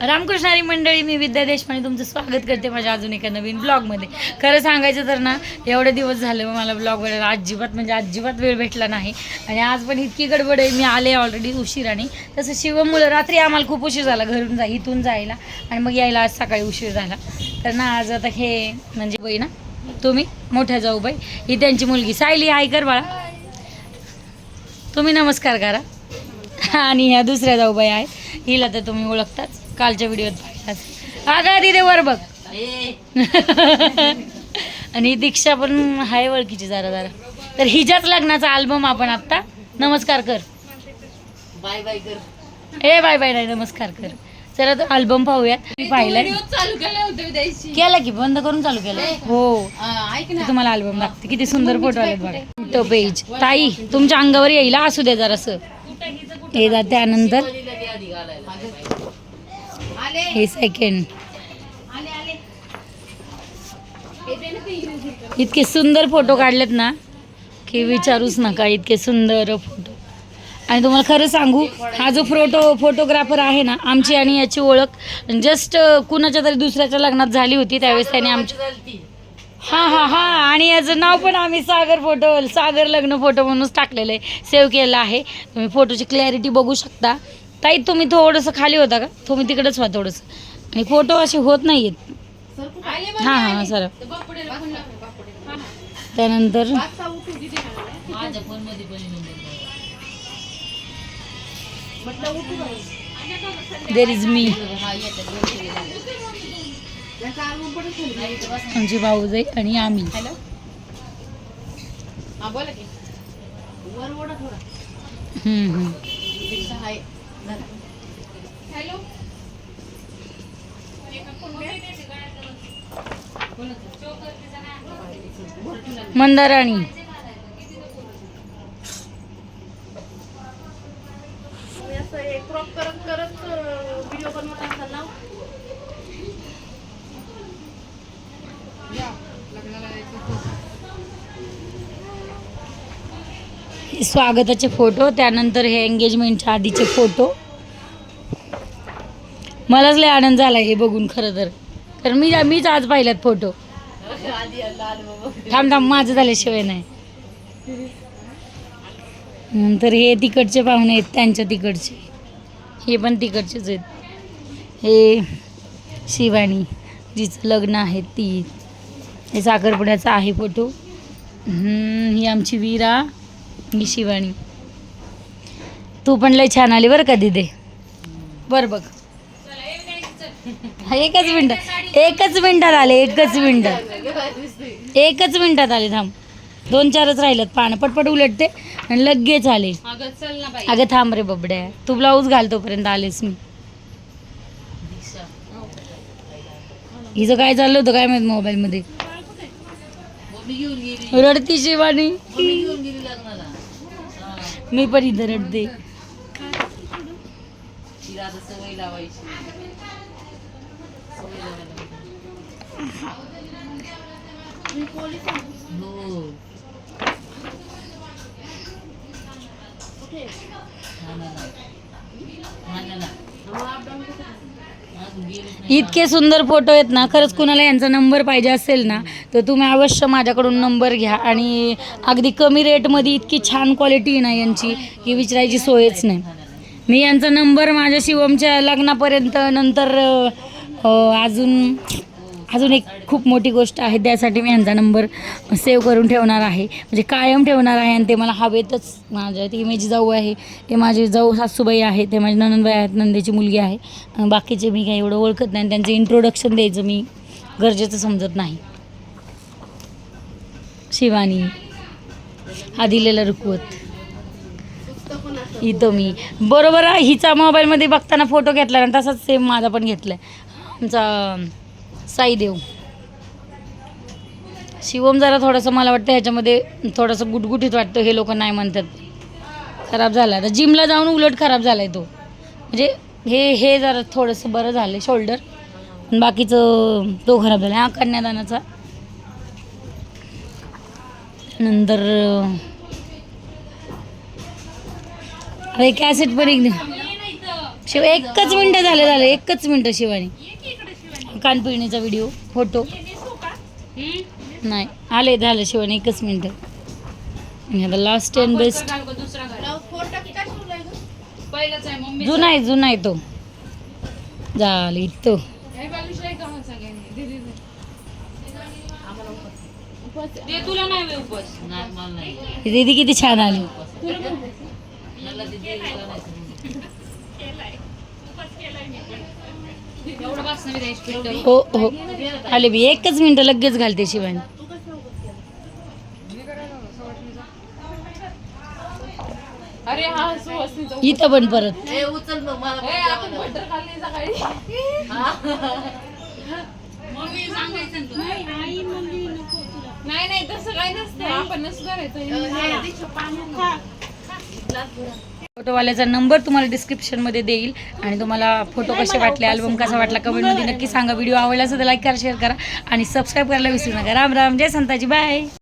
रामकृष्णारी मंडळी मी विद्या देशपांडे तुमचं स्वागत करते माझ्या अजून एका नवीन ब्लॉगमध्ये खरं सांगायचं तर ना एवढे दिवस झाले मला ब्लॉग बनायला अजिबात म्हणजे अजिबात वेळ भेटला नाही. आणि आज पण इतकी गडबड आहे मी आले ऑलरेडी उशिराने. तसं शिवमुळं मुलं रात्री आम्हाला खूप उशीर झाला घरून जा इथून जायला. आणि मग यायला आज सकाळी उशीर झाला. तर ना आज आता हे म्हणजे बाई ना तुम्ही मोठ्या जाऊ बाई ही त्यांची मुलगी. सायली हाय कर बाळा. तुम्ही नमस्कार करा. आणि ह्या दुसऱ्या जाऊबाई आहे. हिला तर तुम्ही ओळखताच. कालच्या व्हिडिओत. अगं तिथे वर बघ. आणि दीक्षा पण आहे ओळखीची जरा जरा. तर हिच्याच लग्नाचा अल्बम आपण आत्ता नमस्कार कर. बाय बाय कर. ए बाय बाय नाही नमस्कार कर. चला तर अल्बम पाहूयात. मी पाहिलंय. चालू केलं होतं द्यायची केला की बंद करून चालू केलं. हो. ऐक ते तुम्हाला अल्बम लागते किती सुंदर फोटो आलेत बघा. तो पेज ताई तुमच्या अंगावर येईल असू दे जरासं. हे त्यानंतर. आले हे सेकंड इतके सुंदर फोटो काढलेत ना की विचारूच नका इतके सुंदर फोटो. आणि तुम्हाला खरं सांगू हा जो फोटो फोटोग्राफर आहे ना आमची आणि याची ओळख जस्ट कुणाच्या तरी दुसऱ्याच्या लग्नात झाली होती त्यावेळेस त्याने आमची हां हां हां आणि याचं नाव पण आम्ही सागर फोटो सागर लग्न फोटो म्हणूनच टाकलेलं आहे सेव्ह केलं आहे. तुम्ही फोटोची क्लॅरिटी बघू शकता. ताई तुम्ही थोडंसं खाली होता का? तुम्ही तिकडेच व्हा थोडंसं. आणि फोटो असे होत नाही आहेत हां हां सर. त्यानंतर देर इज मी आमची भाऊजाई आणि आम्ही. हा हम्म, हम्म. हॅलो. मंदाराणी. असं हे क्रॉप करत करत व्हिडिओ बनवत असाल ना या लग्नाला हे स्वागताचे फोटो त्यानंतर हे एंगेजमेंटच्या आधीचे फोटो. मलाच लय आनंद झाला हे बघून खरं तर. तर मी मीच आज पाहिल्यात फोटो. थांब थांब माझं झाल्याशिवाय नाही. नंतर हे तिकडचे पाहुणे आहेत त्यांच्या तिकडचे. हे पण तिकडचेच आहेत. हे शिवानी जिचं लग्न आहे ती. हे साखरपुड्याचा आहे फोटो. ही आमची वीरा. ही शिवानी. तू पण लय छान आली बरं का दिदे? बरं बघ. एकच मिनटात एकच मिनटात आले एकच मिनटात एकच मिनटात आले थांब. दोन चारच राहिलेत पानं पटपट उलटते आणि लगेच आले. अगं थांब रे बबड्या. तू ब्लाऊज घाल तोपर्यंत आलेस मी. हिचं काय चाललं होतं काय माहीत मोबाईलमध्ये? रडती शिवानी. मी पण इथं रडते. तिला आता सवय लावायची. सवय लावायला हो. ठाण्याला. ठाण्याला. इतके सुंदर फोटो आहेत ना खरंच कुणाला यांचा नंबर पाहिजे असेल ना तर तुम्ही अवश्य माझ्याकडून नंबर घ्या. आणि अगदी कमी रेटमध्ये इतकी छान क्वालिटी आहे ना यांची की विचारायची सोयच नाही. मी यांचा नंबर माझ्या शिवमच्या लग्नापर्यंत नंतर अजून अजून एक खूप मोठी गोष्ट आहे त्यासाठी मी यांचा नंबर सेव्ह करून ठेवणार आहे. म्हणजे कायम ठेवणार आहे आणि ते मला हवेतच माझ्या ती माझी जाऊ आहे ते माझी जाऊ सासूबाई आहे ते माझी ननंदबाई आहेत नंदेची मुलगी आहे. बाकीचे मी काही एवढं ओळखत नाही त्यांचं इंट्रोडक्शन द्यायचं मी गरजेचं समजत नाही. शिवानी हा दिलेला रुकवत. इथं मी. बरोबर आहे, हिचा मोबाईलमध्ये बघताना फोटो घेतला आणि तसाच सेम माझा पण घेतला आमचा साईदेव. शिवम जरा थोडंसं मला वाटतं ह्याच्यामध्ये थोडंसं गुटगुटीत वाटतं हे लोक नाही म्हणतात. खराब झाला. आता जिमला जाऊन उलट खराब झाला आहे तो. म्हणजे हे हे जरा थोडंसं बरं झालं आहे शोल्डर बाकीचं तो खराब झाला हा कन्यादानाचा. नंतर अरे कॅसेट पण एक शिव एकच मिनटं झालं झालं. एकच मिनटं शिवानी. कानपिळणीचा व्हिडिओ फोटो नाही आले झालं शिवानी एकच मिनटं. आणि आता लास्ट अँड बेस्ट जुना आहे जुना आहे तो. झालं इथं. दीदी किती छान आली. हो हो. आले बी एकच मिनिट लगेच घालते शिवानी अरे हा सुहासनीचा इथं पण परत. नाही नाही तसं काही नसतं आपणच करायचं फोटोवाल्याचा नंबर तुम्हाला डिस्क्रिप्शनमध्ये देईल आणि तुम्हाला फोटो कसे वाटले अल्बम कसा वाटला कमेंटमध्ये नक्की सांगा. व्हिडिओ आवडला असेल तर लाईक करा शेअर करा आणि सबस्क्राईब करायला विसरू नका. राम राम. जय संताजी. बाय